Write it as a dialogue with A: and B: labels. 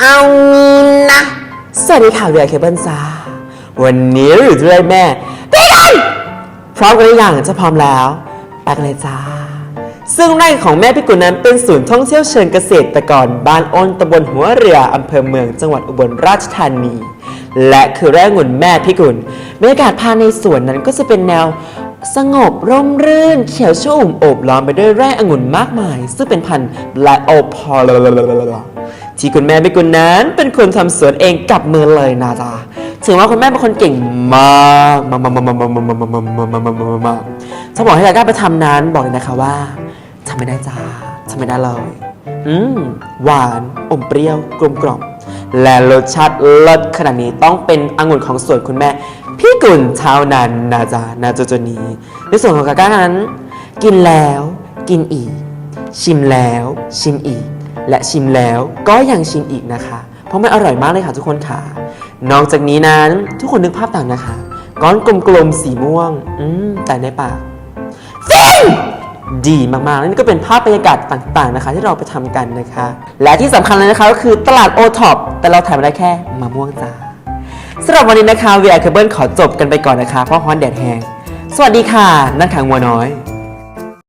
A: เอางี้นะ
B: สวัสดีค่ะเรียเคเบิลจ้าวันนี้เราอยู่ที่ไรแม่พี่กันพร้อมกันหรือยังจะพร้อมแล้วไปกันเลยจ้า ซึ่งไร่ของแม่พี่กุลนั้นเป็นศูนย์ท่องเที่ยวเชิงเกษตรกรบ้านอ้นตำบลหัวเรืออำเภอเมืองจังหวัดอุบลราชธานี และคือไร่องุ่นแม่พี่กุลบรรยากาศภายในสวนนั้นก็จะเป็นแนวสงบร่มรื่น เขียวชุ่มโอบล้อมไปด้วยไร่องุ่นมากมาย ซึ่งเป็นพันธุ์ Black o p a l ที่คุณแม่พี่กุลนั้นเป็นคนทำสวนเองกับมือเลยนะจ๊ะถือว่าคุณแม่เป็นคนเก่งมากมากมากมากมากมากมากมากมากมากมากมากมากถ้าบอกให้ยาก้าไปทำนั้นบอกเลยนะคะว่าทำไม่ได้จ้าทำไม่ได้เลย อืมหวานอมเปรี้ยวกลมกล่อมและรสชาติเลิศขนาดนี้ต้องเป็นองุ่นของสวนคุณแม่ พี่กุลเท่านั้นนะจ๊ะนะจุจุนี้ ในส่วนของกาก้านั้น กินแล้ว กินอีก ชิมแล้ว ชิมอีก และชิมแล้วก็ยังชิมอีกนะคะ เพราะมันอร่อยมากเลยค่ะทุกคนค่ะ นอกจากนี้นั้นทุกคนนึกภาพตามนะคะ ก้อนกลมๆสีม่วง อืมแต่ในปากฟินดีมากๆและนี่ก็เป็นภาพบรรยากาศต่างๆนะคะ ที่เราไปทำกันนะคะ และที่สำคัญเลยนะคะก็คือตลาดโอท็อปแต่เราถ่ายมาได้แค่มะม่วงจ้าสำหรับวันนี้นะคะวีไอเคเบิลขอจบกันไปก่อนนะคะ เพราะฮอนแดดแห้งสวัสดีค่ะ นักขังวัวน้อย